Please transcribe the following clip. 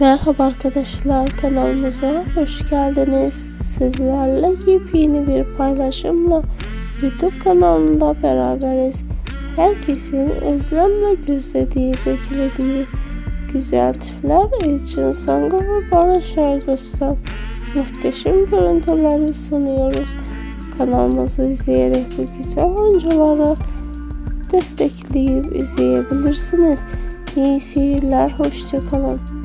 Merhaba arkadaşlar kanalımıza hoş geldiniz. Sizlerle yepyeni bir paylaşımla YouTube kanalında beraberiz. Herkesin özlemle gözlediği, beklediği güzel çiftler için Sanga ve Barış Erdos'tan muhteşem görüntüleri sunuyoruz. Kanalımızı izleyerek bu güzel oyuncuları destekleyip izleyebilirsiniz. İyi seyirler, hoşçakalın.